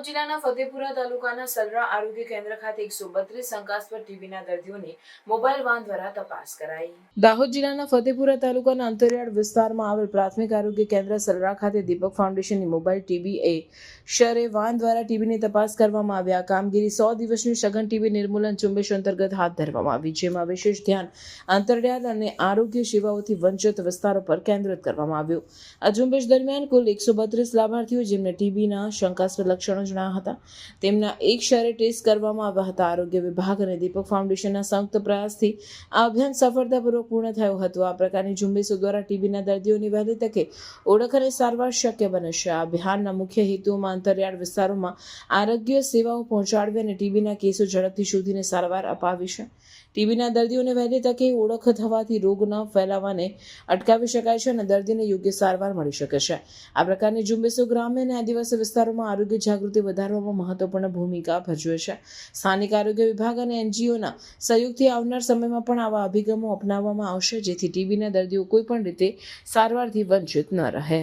દાહોદ જિલ્લાના ફતેપુરા તાલુકાના સલરા આરોગ્ય કેન્દ્ર ખાતે એકસો બત્રીસ શંકાસ્પદ ટીબીના દર્દીઓની મોબાઈલ વાન દ્વારા તપાસ કરાઈ. દાહોદ જિલ્લાના ફતેપુરા તાલુકાના અંતરિયાળ વિસ્તારમાં આવેલ પ્રાથમિક આરોગ્ય કેન્દ્ર સલરા ખાતે દીપક ફાઉન્ડેશનની મોબાઈલ ટીબી એ શરે વાન દ્વારા ટીબીની તપાસ કરવામાં આવી. કામગીરી સો દિવસની સઘન ટીબી નિર્મૂલન ઝુંબેશ અંતર્ગત હાથ ધરવામાં આવી, જેમાં વિશેષ ધ્યાન અંતરિયાળ અને આરોગ્ય સેવાઓથી વંચિત વિસ્તારો પર કેન્દ્રિત કરવામાં આવ્યું. આ ઝુંબેશ દરમિયાન કુલ એકસો બત્રીસ લાભાર્થીઓ જેમને ટીબીના શંકાસ્પદ લક્ષણો જણાયા હતા. તેમના એક શહેરે ટેસ્ટ કરવામાં આવ્યા હતા. આરોગ્ય વિભાગ અને દીપક ફાઉન્ડેશનના સંયુક્ત પ્રયાસથી આ અભિયાન સફળતાપૂર્વક પૂર્ણ થયું હતું. આ પ્રકારની ઝુંબેશો દ્વારા ટીબીના દર્દીઓની વહેલી તકે ઓળખ અને સારવાર શક્ય બને છે. આ અભિયાનના મુખ્ય હેતુઓમાં અંતરિયાળ વિસ્તારોમાં આરોગ્ય સેવાઓ પહોંચાડવી અને ટીબીના કેસો ઝડપથી શોધીને સારવાર અપાવી છે. ટીબીના દર્દીઓને વહેલી તકે ઓળખ થવાથી રોગ ન ફેલાવાને અટકાવી શકાય છે અને દર્દીને યોગ્ય સારવાર મળી શકે છે. આ પ્રકારની ઝુંબેશો ગ્રામ્ય અને આદિવાસી વિસ્તારોમાં આરોગ્ય જાગૃતિ વધારવામાં મહત્વપૂર્ણ ભૂમિકા ભજવે છે. સ્થાનિક આરોગ્ય વિભાગ અને એનજીઓના સહયોગથી આવનાર સમયમાં પણ આવા અભિગમો અપનાવવામાં આવશે, જેથી ટીબીના દર્દીઓ કોઈ પણ રીતે સારવારથી વંચિત ન રહે.